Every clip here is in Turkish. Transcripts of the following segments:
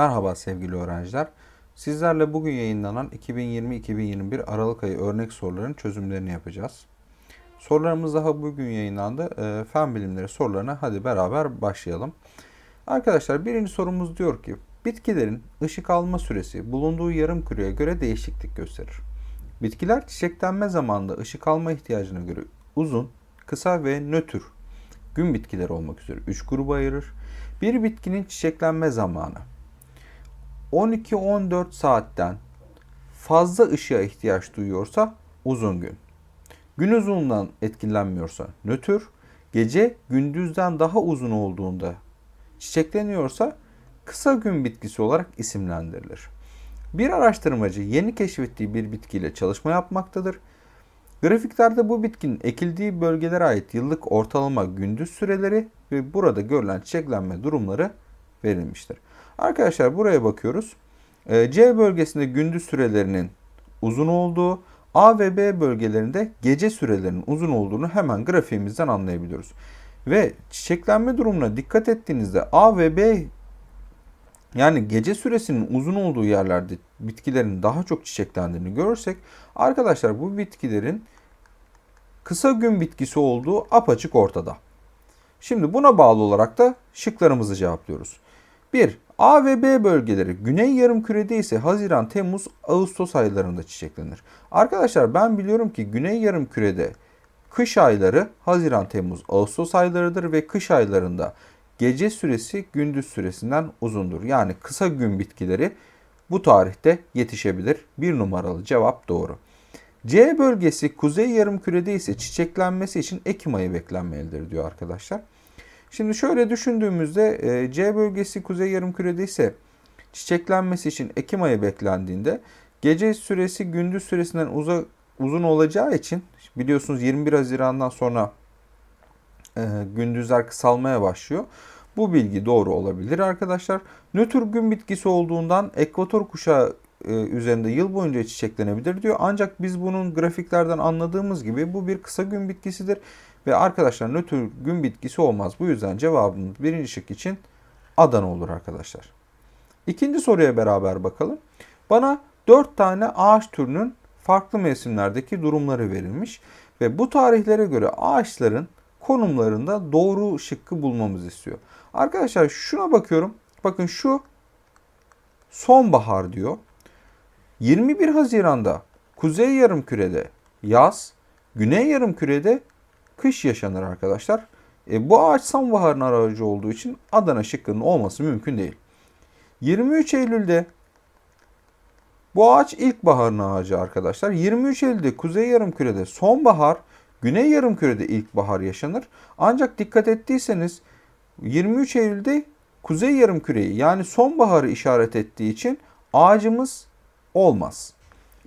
Merhaba sevgili öğrenciler. Sizlerle bugün yayınlanan 2020-2021 Aralık ayı örnek soruların çözümlerini yapacağız. Sorularımız daha bugün yayınlandı. Ee, fen bilimleri sorularına hadi beraber başlayalım. Arkadaşlar birinci sorumuz diyor ki bitkilerin ışık alma süresi bulunduğu yarım küreye göre değişiklik gösterir. Bitkiler çiçeklenme zamanında ışık alma ihtiyacına göre uzun, kısa ve nötr gün bitkileri olmak üzere 3 gruba ayırır. Bir bitkinin çiçeklenme zamanı 12-14 saatten fazla ışığa ihtiyaç duyuyorsa uzun gün. Gün uzunluğundan etkilenmiyorsa nötr, gece gündüzden daha uzun olduğunda çiçekleniyorsa kısa gün bitkisi olarak isimlendirilir. Bir araştırmacı yeni keşfettiği bir bitkiyle çalışma yapmaktadır. Grafiklerde bu bitkinin ekildiği bölgelere ait yıllık ortalama gündüz süreleri ve burada görülen çiçeklenme durumları verilmiştir. Arkadaşlar buraya bakıyoruz. Ee, C bölgesinde gündüz sürelerinin uzun olduğu, A ve B bölgelerinde gece sürelerinin uzun olduğunu hemen grafiğimizden anlayabiliyoruz. Ve çiçeklenme durumuna dikkat ettiğinizde A ve B yani gece süresinin uzun olduğu yerlerde bitkilerin daha çok çiçeklendiğini görürsek arkadaşlar bu bitkilerin kısa gün bitkisi olduğu apaçık ortada. Şimdi buna bağlı olarak da şıklarımızı cevaplıyoruz. 1. A ve B bölgeleri Güney Yarımküre'de ise Haziran, Temmuz, Ağustos aylarında çiçeklenir. Arkadaşlar ben biliyorum ki Güney Yarımküre'de kış ayları Haziran, Temmuz, Ağustos aylarıdır ve kış aylarında gece süresi gündüz süresinden uzundur. Yani kısa gün bitkileri bu tarihte yetişebilir. Bir numaralı cevap doğru. C bölgesi kuzey yarımkürede ise çiçeklenmesi için Ekim ayı beklenmelidir diyor arkadaşlar. Şimdi şöyle düşündüğümüzde e, C bölgesi kuzey yarımkürede ise çiçeklenmesi için Ekim ayı beklendiğinde gece süresi gündüz süresinden uza, uzun olacağı için biliyorsunuz 21 Haziran'dan sonra e, gündüzler kısalmaya başlıyor. Bu bilgi doğru olabilir arkadaşlar. Nötr gün bitkisi olduğundan ekvator kuşağı e, üzerinde yıl boyunca çiçeklenebilir diyor. Ancak biz bunun grafiklerden anladığımız gibi bu bir kısa gün bitkisidir. Ve arkadaşlar nötr gün bitkisi olmaz. Bu yüzden cevabımız birinci şık için Adana olur arkadaşlar. İkinci soruya beraber bakalım. Bana 4 tane ağaç türünün farklı mevsimlerdeki durumları verilmiş. Ve bu tarihlere göre ağaçların konumlarında doğru şıkkı bulmamızı istiyor. Arkadaşlar şuna bakıyorum. Bakın şu sonbahar diyor. 21 Haziran'da Kuzey Yarımküre'de yaz, Güney Yarımküre'de kış yaşanır arkadaşlar. E, bu ağaç sonbaharın aracı olduğu için Adana şıkkının olması mümkün değil. 23 Eylül'de bu ağaç ilkbaharın ağacı arkadaşlar. 23 Eylül'de Kuzey Yarımküre'de sonbahar, Güney Yarımküre'de ilkbahar yaşanır. Ancak dikkat ettiyseniz 23 Eylül'de Kuzey Yarımküre'yi yani sonbaharı işaret ettiği için ağacımız olmaz.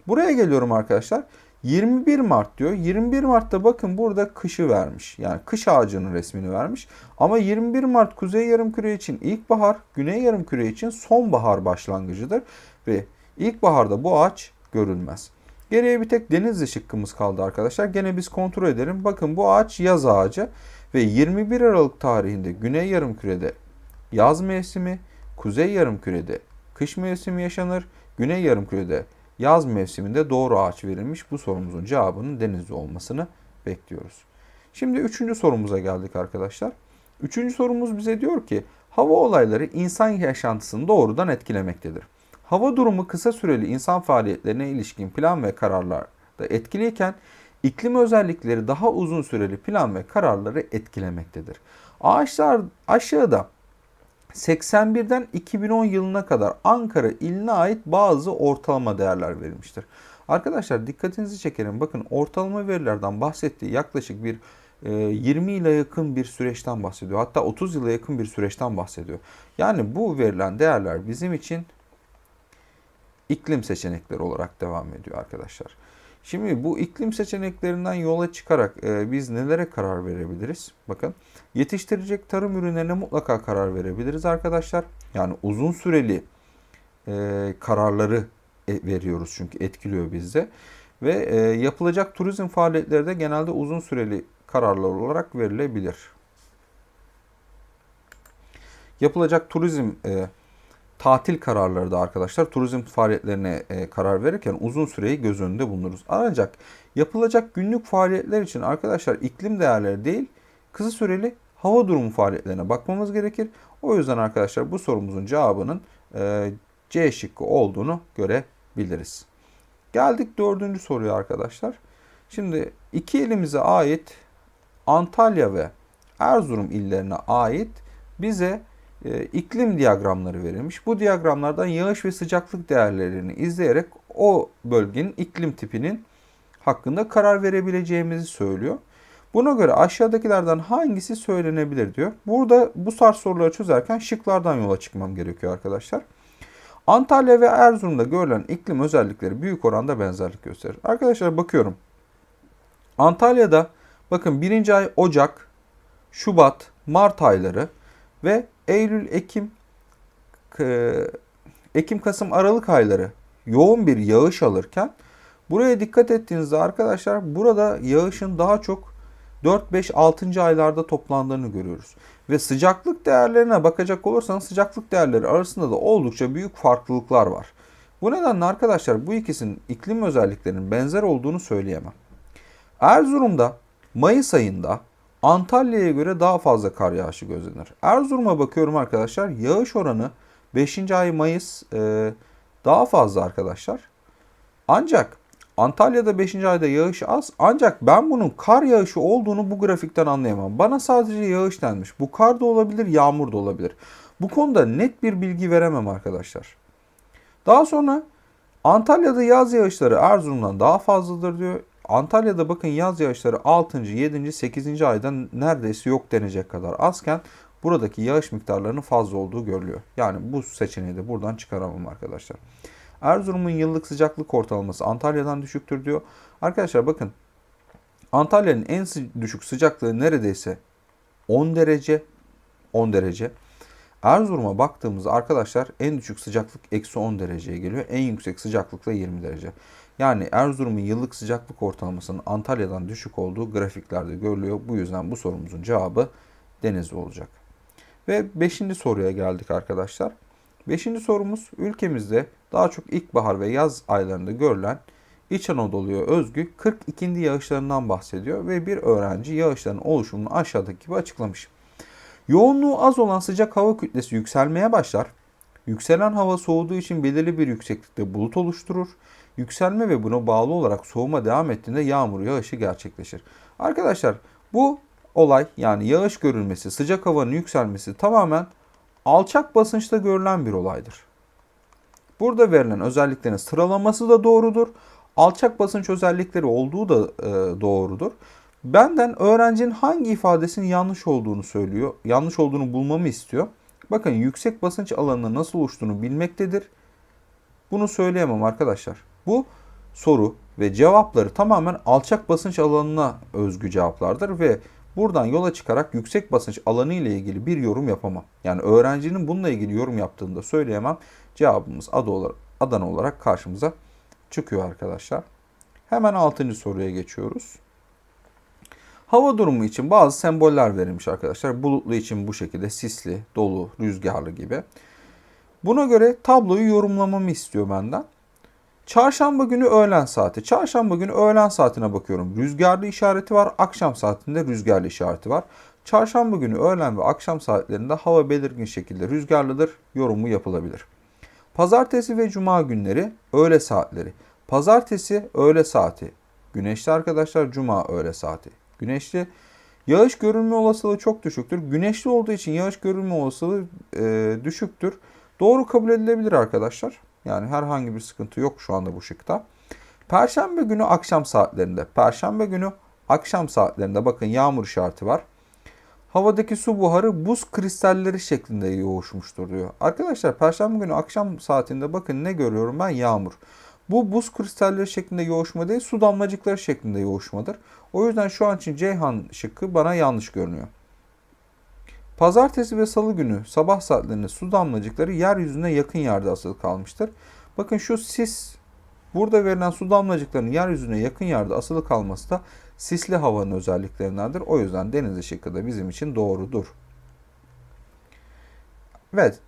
Buraya geliyorum arkadaşlar. 21 Mart diyor. 21 Mart'ta bakın burada kışı vermiş. Yani kış ağacının resmini vermiş. Ama 21 Mart Kuzey Yarımküre için ilkbahar, Güney Yarımküre için sonbahar başlangıcıdır. Ve ilkbaharda bu ağaç görülmez. Geriye bir tek Denizli şıkkımız kaldı arkadaşlar. Gene biz kontrol edelim. Bakın bu ağaç yaz ağacı ve 21 Aralık tarihinde Güney Yarımküre'de yaz mevsimi, Kuzey Yarımküre'de kış mevsimi yaşanır. Güney Yarımküre'de yaz mevsiminde doğru ağaç verilmiş. Bu sorumuzun cevabının Denizli olmasını bekliyoruz. Şimdi üçüncü sorumuza geldik arkadaşlar. Üçüncü sorumuz bize diyor ki hava olayları insan yaşantısını doğrudan etkilemektedir. Hava durumu kısa süreli insan faaliyetlerine ilişkin plan ve kararlarda etkiliyken iklim özellikleri daha uzun süreli plan ve kararları etkilemektedir. Ağaçlar aşağıda 81'den 2010 yılına kadar Ankara iline ait bazı ortalama değerler verilmiştir. Arkadaşlar dikkatinizi çekerim. Bakın ortalama verilerden bahsettiği yaklaşık bir 20 e, yıla yakın bir süreçten bahsediyor. Hatta 30 yıla yakın bir süreçten bahsediyor. Yani bu verilen değerler bizim için iklim seçenekleri olarak devam ediyor arkadaşlar. Şimdi bu iklim seçeneklerinden yola çıkarak e, biz nelere karar verebiliriz? Bakın yetiştirecek tarım ürünlerine mutlaka karar verebiliriz arkadaşlar. Yani uzun süreli e, kararları e, veriyoruz çünkü etkiliyor bizde. Ve e, yapılacak turizm faaliyetleri de genelde uzun süreli kararlar olarak verilebilir. Yapılacak turizm e, tatil kararları da arkadaşlar turizm faaliyetlerine e, karar verirken uzun süreyi göz önünde bulunuruz. Ancak yapılacak günlük faaliyetler için arkadaşlar iklim değerleri değil kısa süreli hava durumu faaliyetlerine bakmamız gerekir. O yüzden arkadaşlar bu sorumuzun cevabının e, C şıkkı olduğunu görebiliriz. Geldik dördüncü soruya arkadaşlar. Şimdi iki ilimize ait Antalya ve Erzurum illerine ait bize e, iklim diyagramları verilmiş. Bu diyagramlardan yağış ve sıcaklık değerlerini izleyerek o bölgenin iklim tipinin hakkında karar verebileceğimizi söylüyor. Buna göre aşağıdakilerden hangisi söylenebilir diyor. Burada bu tarz soruları çözerken şıklardan yola çıkmam gerekiyor arkadaşlar. Antalya ve Erzurum'da görülen iklim özellikleri büyük oranda benzerlik gösterir. Arkadaşlar bakıyorum. Antalya'da bakın birinci ay Ocak, Şubat, Mart ayları ve Eylül, Ekim, Ekim, Kasım, Aralık ayları yoğun bir yağış alırken buraya dikkat ettiğinizde arkadaşlar burada yağışın daha çok 4, 5, 6. aylarda toplandığını görüyoruz. Ve sıcaklık değerlerine bakacak olursanız sıcaklık değerleri arasında da oldukça büyük farklılıklar var. Bu nedenle arkadaşlar bu ikisinin iklim özelliklerinin benzer olduğunu söyleyemem. Erzurum'da Mayıs ayında Antalya'ya göre daha fazla kar yağışı gözlenir. Erzurum'a bakıyorum arkadaşlar. Yağış oranı 5. ay Mayıs e, daha fazla arkadaşlar. Ancak Antalya'da 5. ayda yağış az. Ancak ben bunun kar yağışı olduğunu bu grafikten anlayamam. Bana sadece yağış denmiş. Bu kar da olabilir, yağmur da olabilir. Bu konuda net bir bilgi veremem arkadaşlar. Daha sonra Antalya'da yaz yağışları Erzurum'dan daha fazladır diyor. Antalya'da bakın yaz yağışları 6. 7. 8. aydan neredeyse yok denecek kadar azken buradaki yağış miktarlarının fazla olduğu görülüyor. Yani bu seçeneği de buradan çıkaramam arkadaşlar. Erzurum'un yıllık sıcaklık ortalaması Antalya'dan düşüktür diyor. Arkadaşlar bakın Antalya'nın en düşük sıcaklığı neredeyse 10 derece 10 derece. Erzurum'a baktığımızda arkadaşlar en düşük sıcaklık eksi 10 dereceye geliyor. En yüksek sıcaklık da 20 derece. Yani Erzurum'un yıllık sıcaklık ortalamasının Antalya'dan düşük olduğu grafiklerde görülüyor. Bu yüzden bu sorumuzun cevabı Denizli olacak. Ve 5. soruya geldik arkadaşlar. 5. sorumuz ülkemizde daha çok ilkbahar ve yaz aylarında görülen İç Anadolu'ya özgü 42. yağışlarından bahsediyor ve bir öğrenci yağışların oluşumunu aşağıdaki gibi açıklamış. Yoğunluğu az olan sıcak hava kütlesi yükselmeye başlar. Yükselen hava soğuduğu için belirli bir yükseklikte bulut oluşturur. Yükselme ve buna bağlı olarak soğuma devam ettiğinde yağmur yağışı gerçekleşir. Arkadaşlar bu olay yani yağış görülmesi, sıcak havanın yükselmesi tamamen alçak basınçta görülen bir olaydır. Burada verilen özelliklerin sıralaması da doğrudur. Alçak basınç özellikleri olduğu da e, doğrudur. Benden öğrencinin hangi ifadesinin yanlış olduğunu söylüyor. Yanlış olduğunu bulmamı istiyor. Bakın yüksek basınç alanının nasıl oluştuğunu bilmektedir. Bunu söyleyemem arkadaşlar. Bu soru ve cevapları tamamen alçak basınç alanına özgü cevaplardır ve buradan yola çıkarak yüksek basınç alanı ile ilgili bir yorum yapamam. Yani öğrencinin bununla ilgili yorum yaptığını da söyleyemem. Cevabımız adı olarak, Adana olarak karşımıza çıkıyor arkadaşlar. Hemen 6. soruya geçiyoruz. Hava durumu için bazı semboller verilmiş arkadaşlar. Bulutlu için bu şekilde sisli, dolu, rüzgarlı gibi. Buna göre tabloyu yorumlamamı istiyor benden. Çarşamba günü öğlen saati. Çarşamba günü öğlen saatine bakıyorum. Rüzgarlı işareti var. Akşam saatinde rüzgarlı işareti var. Çarşamba günü öğlen ve akşam saatlerinde hava belirgin şekilde rüzgarlıdır. Yorumu yapılabilir. Pazartesi ve cuma günleri öğle saatleri. Pazartesi öğle saati. Güneşli arkadaşlar cuma öğle saati. Güneşli. Yağış görülme olasılığı çok düşüktür. Güneşli olduğu için yağış görülme olasılığı e, düşüktür. Doğru kabul edilebilir arkadaşlar. Yani herhangi bir sıkıntı yok şu anda bu şıkta. Perşembe günü akşam saatlerinde. Perşembe günü akşam saatlerinde bakın yağmur işareti var. Havadaki su buharı buz kristalleri şeklinde yoğuşmuştur diyor. Arkadaşlar perşembe günü akşam saatinde bakın ne görüyorum ben yağmur. Bu buz kristalleri şeklinde yoğuşma değil su damlacıkları şeklinde yoğuşmadır. O yüzden şu an için Ceyhan şıkkı bana yanlış görünüyor. Pazartesi ve salı günü sabah saatlerinde su damlacıkları yeryüzüne yakın yerde asılı kalmıştır. Bakın şu sis burada verilen su damlacıklarının yeryüzüne yakın yerde asılı kalması da sisli havanın özelliklerindendir. O yüzden deniz şıkkı da bizim için doğrudur. Evet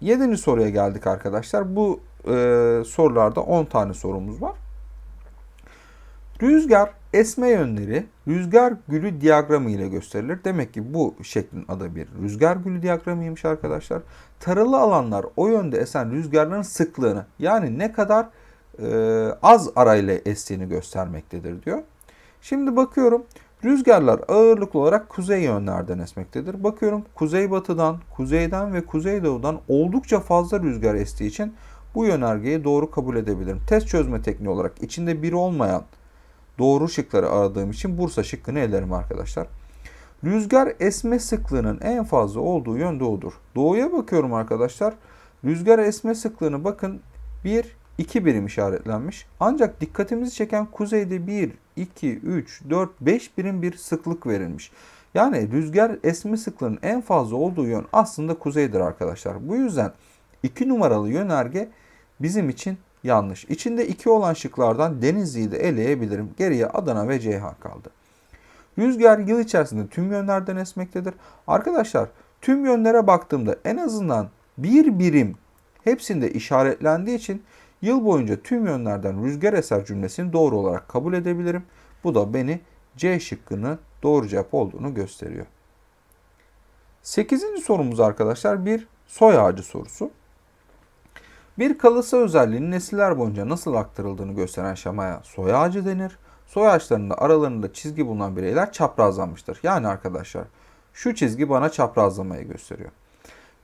Yedinci soruya geldik arkadaşlar. Bu e, sorularda 10 tane sorumuz var. Rüzgar esme yönleri rüzgar gülü diyagramı ile gösterilir. Demek ki bu şeklin adı bir rüzgar gülü diyagramıymış arkadaşlar. Taralı alanlar o yönde esen rüzgarların sıklığını yani ne kadar e, az arayla estiğini göstermektedir diyor. Şimdi bakıyorum rüzgarlar ağırlıklı olarak kuzey yönlerden esmektedir. Bakıyorum kuzeybatıdan, kuzeyden ve kuzeydoğudan oldukça fazla rüzgar estiği için bu yönergeyi doğru kabul edebilirim. Test çözme tekniği olarak içinde bir olmayan doğru şıkları aradığım için Bursa şıkkını elerim arkadaşlar. Rüzgar esme sıklığının en fazla olduğu yön doğudur. Doğuya bakıyorum arkadaşlar. Rüzgar esme sıklığını bakın 1, 2 birim işaretlenmiş. Ancak dikkatimizi çeken kuzeyde 1, 2, 3, 4, 5 birim bir sıklık verilmiş. Yani rüzgar esme sıklığının en fazla olduğu yön aslında kuzeydir arkadaşlar. Bu yüzden 2 numaralı yönerge bizim için yanlış. İçinde 2 olan şıklardan Denizli'yi de eleyebilirim. Geriye Adana ve Ceyhan kaldı. Rüzgar yıl içerisinde tüm yönlerden esmektedir. Arkadaşlar tüm yönlere baktığımda en azından bir birim hepsinde işaretlendiği için yıl boyunca tüm yönlerden rüzgar eser cümlesini doğru olarak kabul edebilirim. Bu da beni C şıkkını doğru cevap olduğunu gösteriyor. Sekizinci sorumuz arkadaşlar bir soy ağacı sorusu. Bir kalıtsal özelliğinin nesiller boyunca nasıl aktarıldığını gösteren şemaya soy ağacı denir. Soy ağaçlarında aralarında çizgi bulunan bireyler çaprazlanmıştır. Yani arkadaşlar şu çizgi bana çaprazlamayı gösteriyor.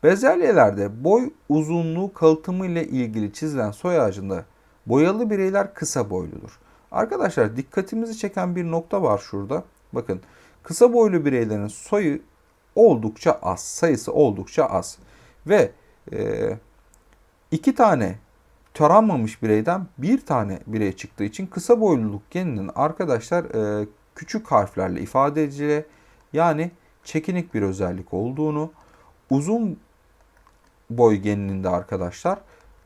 Bezelyelerde boy uzunluğu kalıtımı ile ilgili çizilen soy ağacında boyalı bireyler kısa boyludur. Arkadaşlar dikkatimizi çeken bir nokta var şurada. Bakın kısa boylu bireylerin soyu oldukça az, sayısı oldukça az. Ve e, iki tane taranmamış bireyden bir tane birey çıktığı için kısa boyluluk geninin arkadaşlar e, küçük harflerle ifade edileceği yani çekinik bir özellik olduğunu, uzun boy geninin arkadaşlar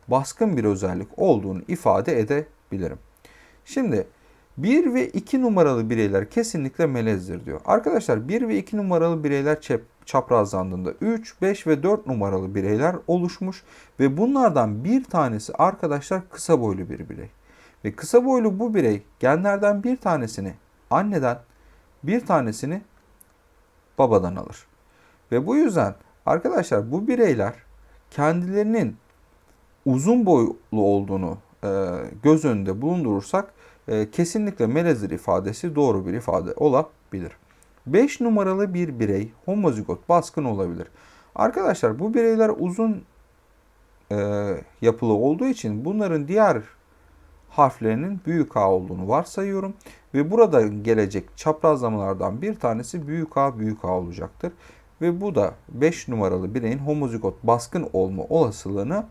baskın bir özellik olduğunu ifade edebilirim. Şimdi 1 ve 2 numaralı bireyler kesinlikle melezdir diyor. Arkadaşlar 1 ve 2 numaralı bireyler çaprazlandığında 3, 5 ve 4 numaralı bireyler oluşmuş ve bunlardan bir tanesi arkadaşlar kısa boylu bir birey. Ve kısa boylu bu birey genlerden bir tanesini anneden, bir tanesini babadan alır. Ve bu yüzden arkadaşlar bu bireyler kendilerinin uzun boylu olduğunu e, göz önünde bulundurursak e, kesinlikle melezir ifadesi doğru bir ifade olabilir. 5 numaralı bir birey homozigot baskın olabilir. Arkadaşlar bu bireyler uzun e, yapılı olduğu için bunların diğer harflerinin büyük A olduğunu varsayıyorum. Ve burada gelecek çaprazlamalardan bir tanesi büyük A büyük A olacaktır. Ve bu da 5 numaralı bireyin homozigot baskın olma olasılığını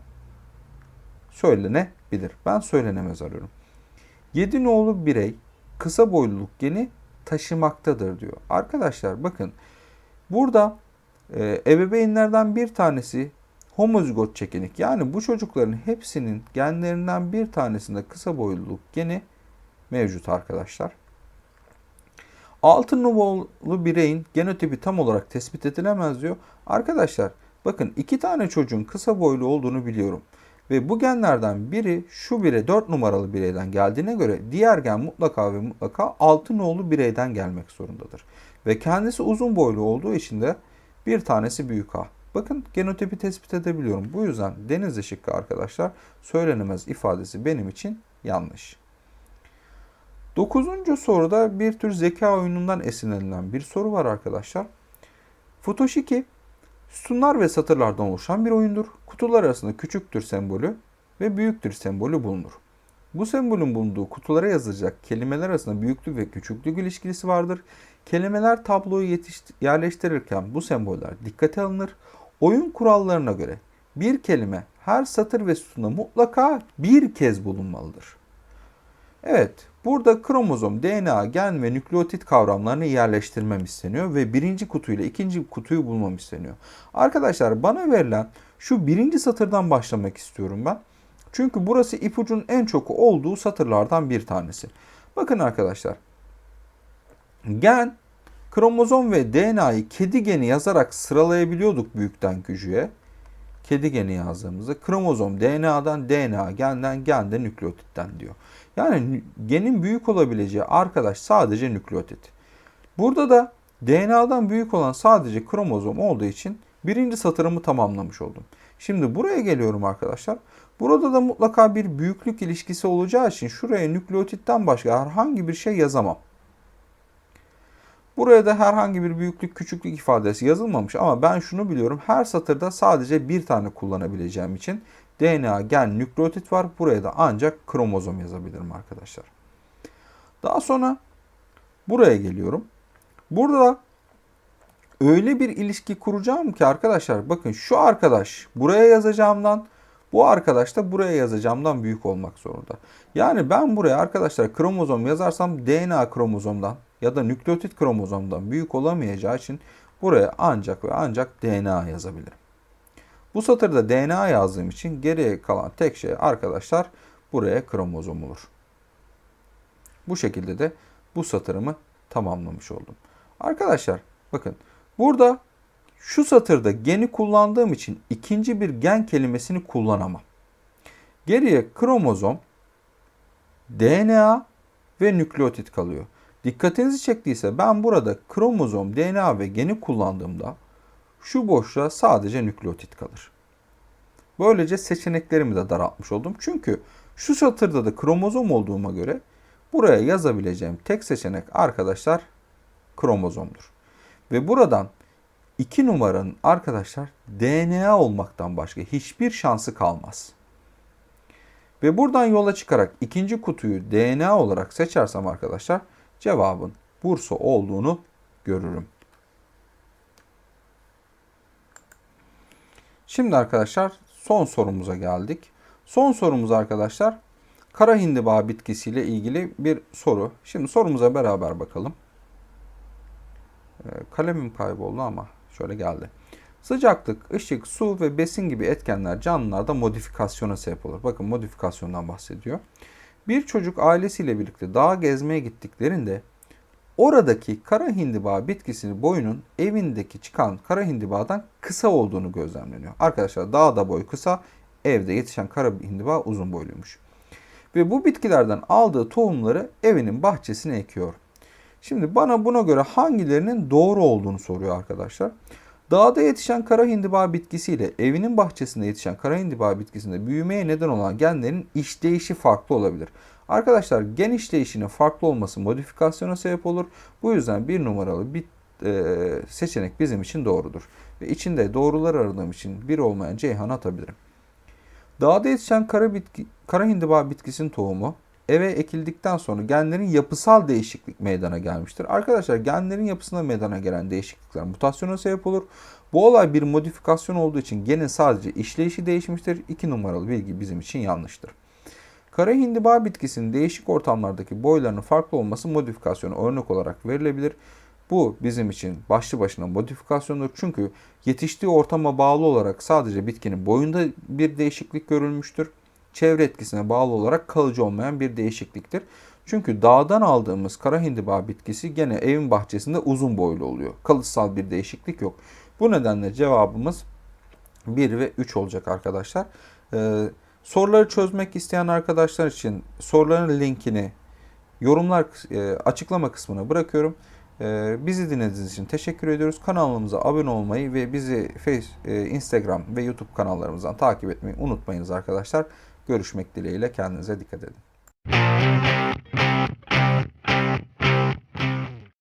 söylenebilir. Ben söylenemez arıyorum. 7 nolu birey kısa boyluluk geni taşımaktadır diyor. Arkadaşlar bakın burada e, ebeveynlerden bir tanesi homozigot çekinik. Yani bu çocukların hepsinin genlerinden bir tanesinde kısa boyluluk geni mevcut arkadaşlar. 6 numaralı bireyin genotipi tam olarak tespit edilemez diyor. Arkadaşlar bakın iki tane çocuğun kısa boylu olduğunu biliyorum. Ve bu genlerden biri şu bire 4 numaralı bireyden geldiğine göre diğer gen mutlaka ve mutlaka 6 nolu bireyden gelmek zorundadır. Ve kendisi uzun boylu olduğu için de bir tanesi büyük A. Bakın genotipi tespit edebiliyorum. Bu yüzden deniz şıkkı arkadaşlar söylenemez ifadesi benim için yanlış. Dokuzuncu soruda bir tür zeka oyunundan esinlenilen bir soru var arkadaşlar. Futoshiki sütunlar ve satırlardan oluşan bir oyundur. Kutular arasında küçüktür sembolü ve büyüktür sembolü bulunur. Bu sembolün bulunduğu kutulara yazılacak kelimeler arasında büyüklük ve küçüklük ilişkisi vardır. Kelimeler tabloyu yerleştirirken bu semboller dikkate alınır. Oyun kurallarına göre bir kelime her satır ve sütunda mutlaka bir kez bulunmalıdır. Evet, burada kromozom, DNA, gen ve nükleotit kavramlarını yerleştirmem isteniyor ve birinci kutuyla ikinci kutuyu bulmam isteniyor. Arkadaşlar bana verilen şu birinci satırdan başlamak istiyorum ben. Çünkü burası ipucun en çok olduğu satırlardan bir tanesi. Bakın arkadaşlar. Gen, kromozom ve DNA'yı kedi geni yazarak sıralayabiliyorduk büyükten küçüğe. kedi geni yazdığımızda kromozom DNA'dan DNA, genden gende nükleotitten diyor. Yani genin büyük olabileceği arkadaş sadece nükleotit. Burada da DNA'dan büyük olan sadece kromozom olduğu için birinci satırımı tamamlamış oldum. Şimdi buraya geliyorum arkadaşlar. Burada da mutlaka bir büyüklük ilişkisi olacağı için şuraya nükleotitten başka herhangi bir şey yazamam. Buraya da herhangi bir büyüklük küçüklük ifadesi yazılmamış ama ben şunu biliyorum. Her satırda sadece bir tane kullanabileceğim için DNA, gen, nükleotit var. Buraya da ancak kromozom yazabilirim arkadaşlar. Daha sonra buraya geliyorum. Burada öyle bir ilişki kuracağım ki arkadaşlar bakın şu arkadaş buraya yazacağımdan bu arkadaş da buraya yazacağımdan büyük olmak zorunda. Yani ben buraya arkadaşlar kromozom yazarsam DNA kromozomdan ya da nükleotit kromozomdan büyük olamayacağı için buraya ancak ve ancak DNA yazabilirim. Bu satırda DNA yazdığım için geriye kalan tek şey arkadaşlar buraya kromozom olur. Bu şekilde de bu satırımı tamamlamış oldum. Arkadaşlar bakın burada şu satırda geni kullandığım için ikinci bir gen kelimesini kullanamam. Geriye kromozom, DNA ve nükleotit kalıyor. Dikkatinizi çektiyse ben burada kromozom, DNA ve geni kullandığımda şu boşluğa sadece nükleotit kalır. Böylece seçeneklerimi de daraltmış oldum. Çünkü şu satırda da kromozom olduğuma göre buraya yazabileceğim tek seçenek arkadaşlar kromozomdur. Ve buradan 2 numaranın arkadaşlar DNA olmaktan başka hiçbir şansı kalmaz. Ve buradan yola çıkarak ikinci kutuyu DNA olarak seçersem arkadaşlar cevabın Bursa olduğunu görürüm. Şimdi arkadaşlar son sorumuza geldik. Son sorumuz arkadaşlar kara hindiba bitkisiyle ilgili bir soru. Şimdi sorumuza beraber bakalım. Ee, Kalemim kayboldu ama şöyle geldi. Sıcaklık, ışık, su ve besin gibi etkenler canlılarda modifikasyona sebep olur. Bakın modifikasyondan bahsediyor. Bir çocuk ailesiyle birlikte dağa gezmeye gittiklerinde oradaki kara hindiba bitkisinin boyunun evindeki çıkan kara hindibadan kısa olduğunu gözlemleniyor. Arkadaşlar dağda boy kısa, evde yetişen kara hindiba uzun boyluymuş. Ve bu bitkilerden aldığı tohumları evinin bahçesine ekiyor. Şimdi bana buna göre hangilerinin doğru olduğunu soruyor arkadaşlar. Dağda yetişen kara hindiba bitkisiyle evinin bahçesinde yetişen kara hindiba bitkisinde büyümeye neden olan genlerin işleyişi farklı olabilir. Arkadaşlar gen işleyişinin farklı olması modifikasyona sebep olur. Bu yüzden bir numaralı bir e, seçenek bizim için doğrudur. Ve içinde doğrular aradığım için bir olmayan Ceyhan'ı atabilirim. Dağda yetişen kara, bitki, kara hindiba bitkisinin tohumu eve ekildikten sonra genlerin yapısal değişiklik meydana gelmiştir. Arkadaşlar genlerin yapısında meydana gelen değişiklikler mutasyona sebep olur. Bu olay bir modifikasyon olduğu için genin sadece işleyişi değişmiştir. 2 numaralı bilgi bizim için yanlıştır. Kara hindiba bitkisinin değişik ortamlardaki boylarının farklı olması modifikasyona örnek olarak verilebilir. Bu bizim için başlı başına modifikasyondur. Çünkü yetiştiği ortama bağlı olarak sadece bitkinin boyunda bir değişiklik görülmüştür. Çevre etkisine bağlı olarak kalıcı olmayan bir değişikliktir. Çünkü dağdan aldığımız kara hindiba bitkisi gene evin bahçesinde uzun boylu oluyor. Kalıtsal bir değişiklik yok. Bu nedenle cevabımız 1 ve 3 olacak arkadaşlar. Ee, soruları çözmek isteyen arkadaşlar için soruların linkini yorumlar e, açıklama kısmına bırakıyorum. Ee, bizi dinlediğiniz için teşekkür ediyoruz. Kanalımıza abone olmayı ve bizi Face, e, Instagram ve YouTube kanallarımızdan takip etmeyi unutmayınız arkadaşlar. Görüşmek dileğiyle kendinize dikkat edin.